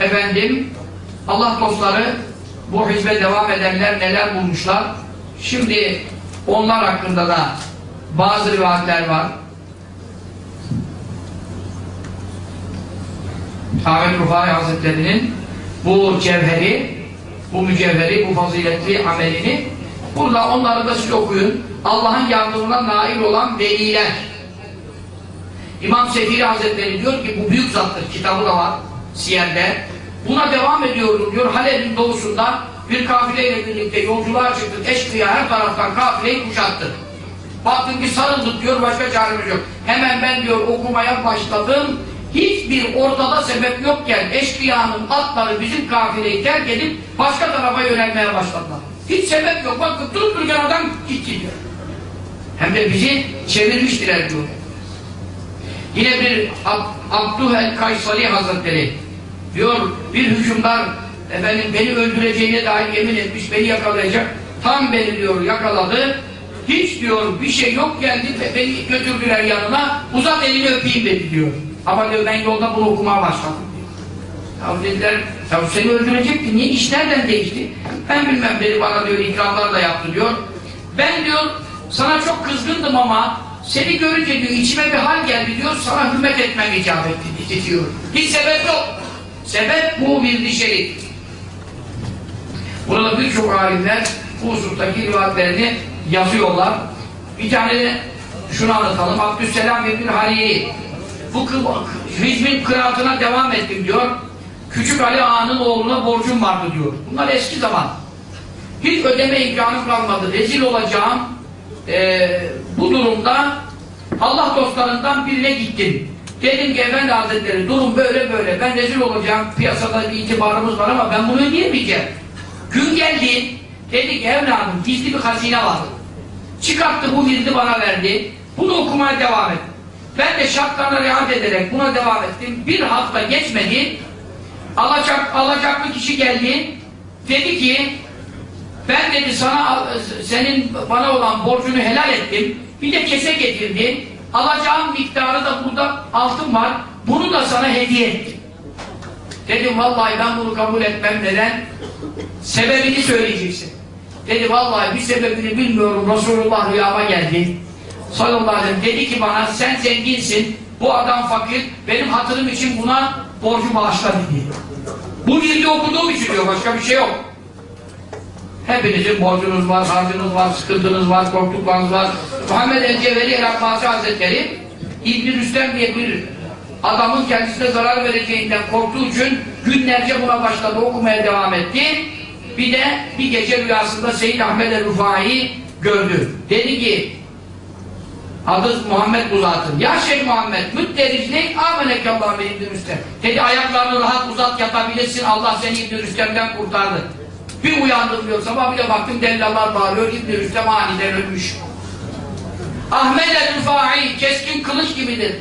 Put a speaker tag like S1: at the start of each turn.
S1: efendim Allah dostları bu hizme devam edenler neler bulmuşlar. Şimdi onlar hakkında da bazı rivayetler var. Ahmet Rufai Hazretleri'nin bu cevheri, bu mücevheri, bu faziletli amelini burada onları da siz okuyun. Allah'ın yardımına nail olan veliler. İmam Sefiri Hazretleri diyor ki bu büyük zattır. Kitabı da var Siyer'de. Buna devam ediyorum diyor. Halep'in doğusunda bir kafileyle birlikte yolculuğa çıktık. Eşkıya her taraftan kafileyi kuşattı. Baktım ki sarıldık diyor başka çaremiz yok. Hemen ben diyor okumaya başladım. Hiçbir ortada sebep yokken eşkıyanın atları bizim kafileyi terk edip başka tarafa yönelmeye başladılar. Hiç sebep yok. Bak durup dururken adam gitti diyor. Hem de bizi çevirmiştiler diyor. Yine bir Ab Abdüh el-Kaysali Hazretleri diyor bir hükümdar efendim beni öldüreceğine dair yemin etmiş beni yakalayacak tam beni diyor yakaladı hiç diyor bir şey yok geldi ve beni götürdüler yanına uzat elini öpeyim dedi diyor ama diyor ben yolda bunu okumaya başladım. Ya dediler ya seni öldürecekti niye iş nereden değişti ben bilmem dedi bana diyor ikramlar da yaptı diyor ben diyor sana çok kızgındım ama seni görünce diyor içime bir hal geldi diyor sana hürmet etmem icap etti diyor. Hiç sebep yok. Sebep bu bir şerif. Burada birçok alimler bu husustaki rivayetlerini yazıyorlar. Bir tane şunu anlatalım. Abdüsselam bin Hariri bu hizmin kıraatına devam ettim diyor. Küçük Ali Ağa'nın oğluna borcum vardı diyor. Bunlar eski zaman. Hiç ödeme imkanım kalmadı. Rezil olacağım. Ee, bu durumda Allah dostlarından birine gittim. Dedim ki efendi hazretleri durum böyle böyle ben rezil olacağım piyasada bir itibarımız var ama ben bunu ödeyemeyeceğim. Gün geldi dedi ki evladım gizli bir hazine vardı. Çıkarttı bu virdi bana verdi. Bunu okumaya devam et. Ben de şartlarına riayet ederek buna devam ettim. Bir hafta geçmedi. Alacak, alacaklı kişi geldi. Dedi ki ben dedi sana senin bana olan borcunu helal ettim. Bir de kese getirdi. Alacağım miktarı da burada altın var. Bunu da sana hediye ettim. Dedim vallahi ben bunu kabul etmem neden? Sebebini söyleyeceksin. Dedi vallahi bir sebebini bilmiyorum. Resulullah rüyama geldi. Sallallahu aleyhi dedi ki bana sen zenginsin. Bu adam fakir. Benim hatırım için buna borcu bağışla dedi. Bu bilgi okuduğum için diyor. Başka bir şey yok. Hepinizin borcunuz var, harcınız var, sıkıntınız var, korktuklarınız var. Muhammed el-Ceveli el-Abbasi Hazretleri İbn-i Rüstem diye bir adamın kendisine zarar vereceğinden korktuğu için günlerce buna başladı, okumaya devam etti. Bir de bir gece rüyasında Seyyid Ahmed el-Rufai gördü. Dedi ki adı Muhammed bu zatın. Ya Şeyh Muhammed müttericlik amenekallah ve İbn-i Rüstem. Dedi ayaklarını rahat uzat yatabilirsin. Allah seni İbn-i Rüstem'den kurtardı. Bir uyandım diyor sabah bir de baktım dellallar bağırıyor İbn-i Rüstem aniden ölmüş. Ahmet el-Rufai keskin kılıç gibidir.